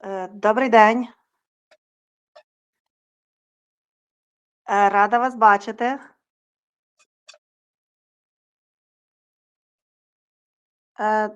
Е, Добрий день. Е, Рада вас бачити. Е,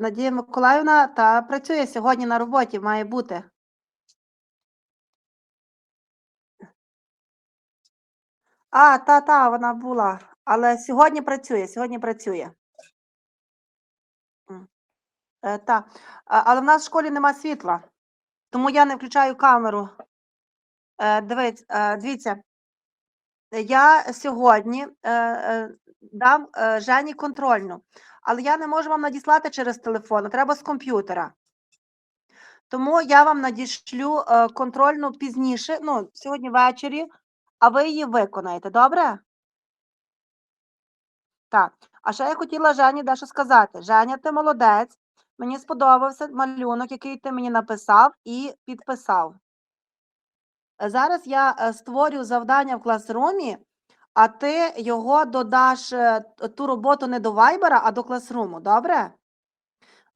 Надія Миколаївна та працює сьогодні на роботі, має бути. А, та, та, вона була. Але сьогодні працює, сьогодні працює. Та. Але в нас в школі нема світла, тому я не включаю камеру. Е, е, дивіться, я сьогодні е, дам Жені контрольну, але я не можу вам надіслати через телефон, треба з комп'ютера. Тому я вам надішлю контрольну пізніше, ну, сьогодні ввечері, а ви її виконаєте, добре? Так. А ще я хотіла Жені дещо сказати. Женя, ти молодець. Мені сподобався малюнок, який ти мені написав і підписав. Зараз я е, створю завдання в класрумі, а ти його додаш е, ту роботу не до Вайбера, а до класруму, добре?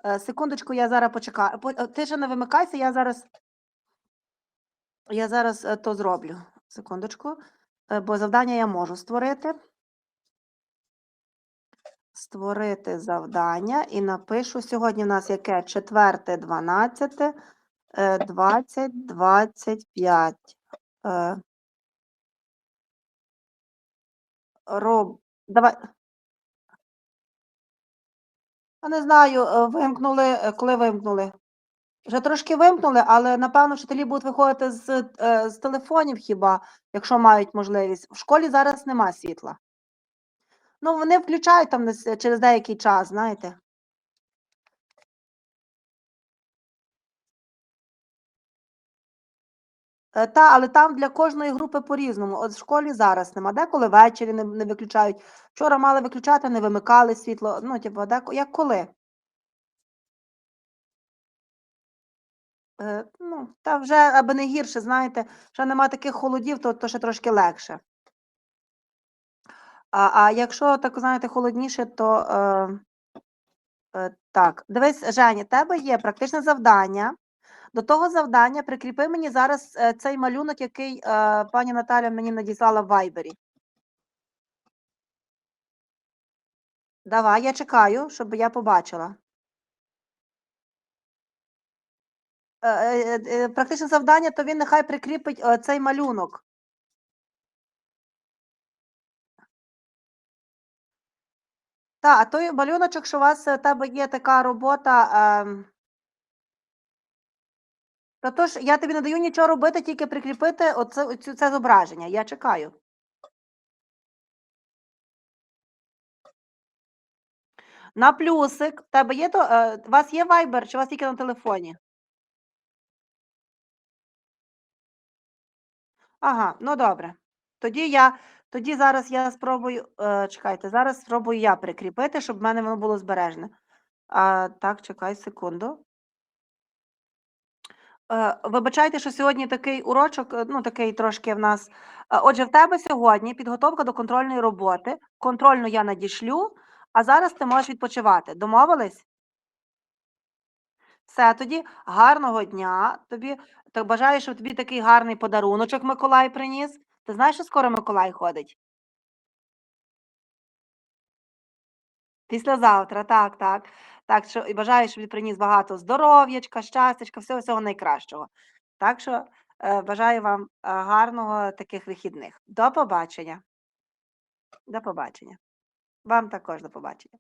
Е, Секундочку, я зараз почекаю. Ти ще не вимикайся, я зараз. Я зараз то зроблю. Секундочку. Бо завдання я можу створити. Створити завдання і напишу сьогодні у нас яке? Четверте, дванадцяте, е, двадцять, двадцять п'ять. Е, Роб... Давай. Я не знаю, е, вимкнули, е, коли вимкнули. Вже трошки вимкнули, але напевно вчителі будуть виходити з, е, з телефонів хіба, якщо мають можливість. В школі зараз нема світла. Ну, вони включають там е, через деякий час, знаєте. Е, Та, але там для кожної групи по-різному. От в школі зараз нема. Деколи ввечері не, не виключають. Вчора мали виключати, не вимикали світло. Ну, типу, деко, як коли. Е, ну, та вже аби не гірше, знаєте, ще нема таких холодів, то, то ще трошки легше. А, а якщо так, знаєте, холодніше, то е, е, так. Дивись, Женя, тебе є практичне завдання. До того завдання прикріпи мені зараз е, цей малюнок, який е, пані Наталя мені надіслала в Вайбері. Давай, я чекаю, щоб я побачила. Е, е, е, Практичне завдання, то він нехай прикріпить е, цей малюнок. Так, а той малюночок, що у вас е, тебе є така робота. ем, Та то ж я тобі не даю нічого робити, тільки прикріпити оце, оцю, це зображення. Я чекаю. На плюсик. В тебе є то. Е, у вас є Viber, чи у вас тільки на телефоні? Ага, ну добре. Тоді я, тоді зараз я спробую. Е, чекайте, зараз спробую я прикріпити, щоб в мене воно було збережене. А, так, чекай секунду. Е, Вибачайте, що сьогодні такий урочок, е, ну такий трошки в нас. Отже, в тебе сьогодні підготовка до контрольної роботи. Контрольну я надішлю, а зараз ти можеш відпочивати. Домовились? Все, тоді гарного дня. Тобі так бажаю, щоб тобі такий гарний подаруночок Миколай приніс. Ти знаєш, що скоро Миколай ходить? Післязавтра, так, так. Так що і бажаю, щоб він приніс багато здоров'ячка, щастячка, всього всього найкращого. Так що е, бажаю вам е, гарного таких вихідних. До побачення. До побачення. Вам також до побачення.